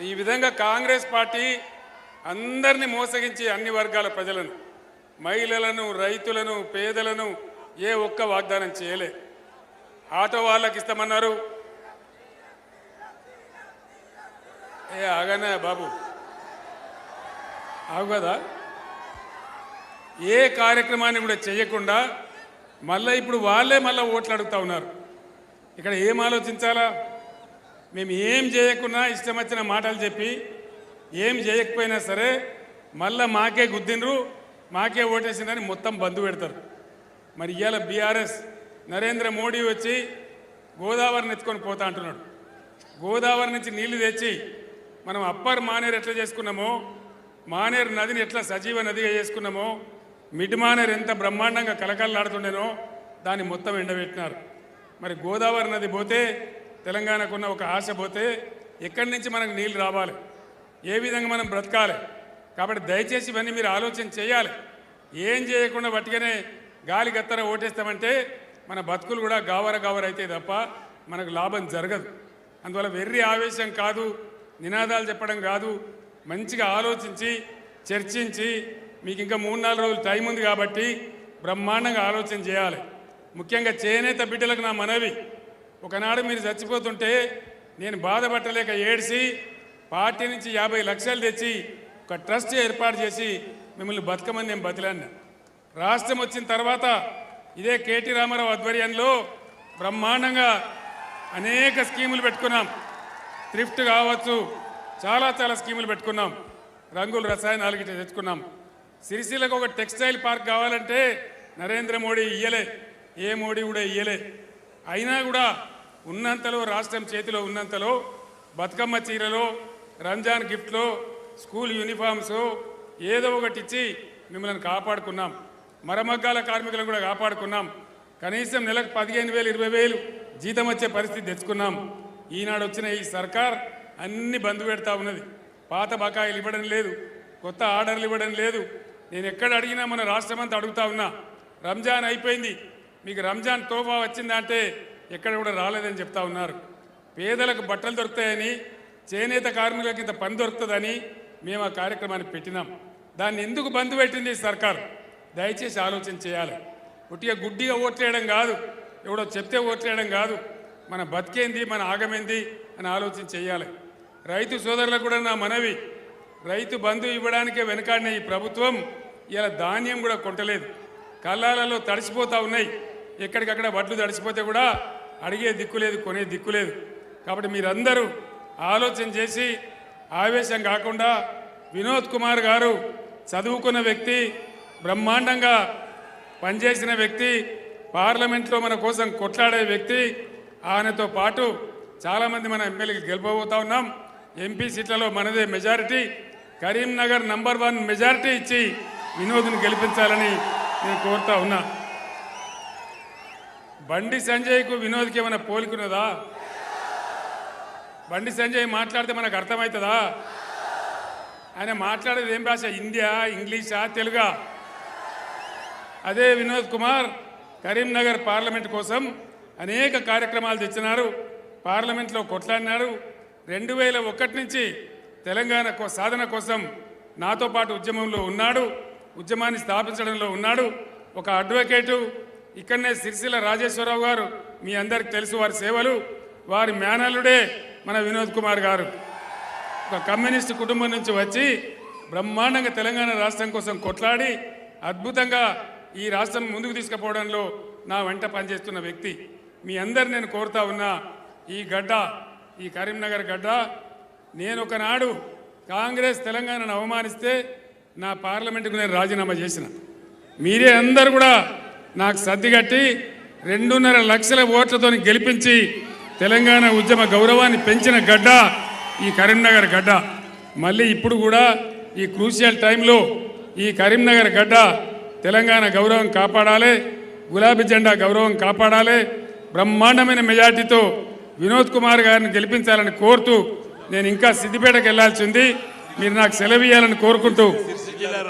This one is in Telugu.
ఈ విధంగా కాంగ్రెస్ పార్టీ అందరినీ మోసగించి అన్ని వర్గాల ప్రజలను మహిళలను రైతులను పేదలను ఏ ఒక్క వాగ్దానం చేయలే. ఆటో వాళ్ళకి ఇస్తామన్నారు. ఏ ఆగనే బాబు. ఆగు కదా. ఏ కార్యక్రమాన్ని కూడా చేయకుండా మళ్ళీ ఇప్పుడు వాళ్ళే మళ్ళీ ఓట్లు అడుగుతా ఉన్నారు. ఇక్కడ ఏం ఆలోచించాలా? మేము ఏం చేయకున్నా ఇష్టం వచ్చిన మాటలు చెప్పి ఏం చేయకపోయినా సరే మళ్ళా మాకే గుద్దిండ్రు మాకే ఓటేసిందని మొత్తం బంధు పెడతారు. మరి ఇవాళ బీఆర్ఎస్ నరేంద్ర మోడీ వచ్చి గోదావరిని ఎత్తుకొని పోతా అంటున్నాడు. గోదావరి నుంచి నీళ్ళు తెచ్చి మనం అప్పర్ మానేరు ఎట్లా చేసుకున్నామో మానేరు నదిని ఎట్లా సజీవ నదిగా చేసుకున్నామో మిడ్ మానేరు ఎంత బ్రహ్మాండంగా కలకలలాడుతుండేనో దాన్ని మొత్తం ఎండబెట్టినారు. మరి గోదావరి నది పోతే తెలంగాణకున్న ఒక ఆశ పోతే ఎక్కడి నుంచి మనకు నీళ్ళు రావాలి. ఏ విధంగా మనం బ్రతకాలి? కాబట్టి దయచేసి ఇవన్నీ మీరు ఆలోచన చేయాలి. ఏం చేయకుండా పట్టుకనే గాలి గత్తర ఓటేస్తామంటే మన బతుకులు కూడా గావర గావర అయితే తప్ప మనకు లాభం జరగదు. అందువల్ల వెర్రి ఆవేశం కాదు నినాదాలు చెప్పడం కాదు. మంచిగా ఆలోచించి చర్చించి మీకు ఇంకా మూడు నాలుగు రోజులు టైం ఉంది కాబట్టి బ్రహ్మాండంగా ఆలోచన చేయాలి. ముఖ్యంగా చేనేత బిడ్డలకు నా మనవి. ఒకనాడు మీరు చచ్చిపోతుంటే నేను బాధపట్టలేక ఏడ్చి పార్టీ నుంచి యాభై లక్షలు తెచ్చి ఒక ట్రస్ట్ ఏర్పాటు చేసి మిమ్మల్ని బతకమని నేను బతిలాను రాష్ట్రం వచ్చిన తర్వాత ఇదే కేటీ రామారావు ఆధ్వర్యంలో బ్రహ్మాండంగా అనేక స్కీములు పెట్టుకున్నాం. థ్రిఫ్ట్ కావచ్చు చాలా చాలా స్కీములు పెట్టుకున్నాం. రంగులు రసాయనాలు గిట్ట తెచ్చుకున్నాం. సిరిసిల్లకు ఒక టెక్స్టైల్ పార్క్ కావాలంటే నరేంద్ర మోడీ ఇయ్యలే ఏ మోడీ కూడా ఇయ్యలే. అయినా కూడా ఉన్నంతలో రాష్ట్రం చేతిలో ఉన్నంతలో బతుకమ్మ చీరలో రంజాన్ గిఫ్ట్లో స్కూల్ యూనిఫామ్స్ ఏదో ఒకటి ఇచ్చి మిమ్మల్ని కాపాడుకున్నాం. మరమగ్గాల కార్మికులను కూడా కాపాడుకున్నాం. కనీసం నెలకు పదిహేను వేలు ఇరవై వేలు జీతం వచ్చే పరిస్థితి తెచ్చుకున్నాం. ఈనాడు వచ్చిన ఈ సర్కార్ అన్ని బంద్ పెడతా ఉన్నది. పాత బకాయిలు ఇవ్వడం లేదు కొత్త ఆర్డర్లు ఇవ్వడం లేదు. నేను ఎక్కడ అడిగినా మన రాష్ట్రం అంతా అడుగుతా ఉన్నా రంజాన్ అయిపోయింది మీకు రంజాన్ తోఫా వచ్చిందంటే ఎక్కడ కూడా రాలేదని చెప్తా ఉన్నారు. పేదలకు బట్టలు దొరుకుతాయని చేనేత కార్మికులకు ఇంత పని దొరుకుతుందని మేము ఆ కార్యక్రమాన్ని పెట్టినాం. దాన్ని ఎందుకు బంద్ పెట్టింది సర్కార్? దయచేసి ఆలోచన చేయాలి. ఉట్టిగా గుడ్డిగా ఓట్లేయడం కాదు ఎవడో చెప్తే ఓట్లేయడం కాదు. మన బతికేంది మన ఆగమేంది అని ఆలోచన చేయాలి. రైతు సోదరులకు కూడా నా మనవి రైతు బంధు ఇవ్వడానికే వెనకాడిన ఈ ప్రభుత్వం ఇలా ధాన్యం కూడా కొంటలేదు. కళ్ళాలలో తడిసిపోతూ ఉన్నాయి. ఎక్కడికక్కడ వడ్లు తడిసిపోతే కూడా అడిగే దిక్కు లేదు కొనే దిక్కు లేదు. కాబట్టి మీరందరూ ఆలోచన చేసి ఆవేశం కాకుండా వినోద్ కుమార్ గారు చదువుకున్న వ్యక్తి బ్రహ్మాండంగా పనిచేసిన వ్యక్తి పార్లమెంట్లో మన కోసం కొట్లాడే వ్యక్తి ఆయనతో పాటు చాలామంది మన ఎమ్మెల్యేకి గెలుపబోతా ఉన్నాం. ఎంపీ సీట్లలో మనదే majority. Karimnagar number one majority ఇచ్చి వినోద్ను గెలిపించాలని నేను కోరుతా ఉన్నా. బండి సంజయ్కు వినోద్కి ఏమైనా పోలికున్నదా? బండి సంజయ్ మాట్లాడితే మనకు అర్థమవుతుందా? ఆయన మాట్లాడేది ఏం భాష? హిందీయా ఇంగ్లీషా తెలుగా? అదే వినోద్ కుమార్ కరీంనగర్ పార్లమెంట్ కోసం అనేక కార్యక్రమాలు తెచ్చినారు. పార్లమెంట్లో కొట్లాడినారు. రెండు వేల ఒకటి నుంచి తెలంగాణ కో- సాధన కోసం నాతో పాటు ఉద్యమంలో ఉన్నాడు. ఉద్యమాన్ని స్థాపించడంలో ఉన్నాడు. ఒక అడ్వకేటు ఇక్కడనే సిరిసిల్ల రాజేశ్వరరావు గారు మీ అందరికి తెలుసు వారి సేవలు. వారి మేనల్లుడే మన వినోద్ కుమార్ గారు. ఒక కమ్యూనిస్ట్ కుటుంబం నుంచి వచ్చి బ్రహ్మాండంగా తెలంగాణ రాష్ట్రం కోసం కొట్లాడి అద్భుతంగా ఈ రాష్ట్రం ముందుకు తీసుకుపోవడంలో నా వెంట పనిచేస్తున్న వ్యక్తి. మీ అందరు నేను కోరుతా ఉన్నా ఈ గడ్డ ఈ కరీంనగర్ గడ్డ నేను ఒకనాడు కాంగ్రెస్ తెలంగాణను అవమానిస్తే నా పార్లమెంటుకు నేను రాజీనామా చేసిన. మీరే అందరు కూడా నాకు సర్దిగట్టి రెండున్నర లక్షల ఓట్లతో గెలిపించి తెలంగాణ ఉద్యమ గౌరవాన్ని పెంచిన గడ్డ ఈ కరీంనగర్ గడ్డ. మళ్ళీ ఇప్పుడు కూడా ఈ క్రూషియల్ టైంలో ఈ కరీంనగర్ గడ్డ తెలంగాణ గౌరవం కాపాడాలి గులాబీ జెండా గౌరవం కాపాడాలి బ్రహ్మాండమైన మెజార్టీతో వినోద్ కుమార్ గారిని గెలిపించాలని కోరుతూ నేను ఇంకా సిద్దిపేటకు వెళ్ళాల్సి ఉంది. మీరు నాకు సెలవు ఇవ్వాలని కోరుకుంటూ.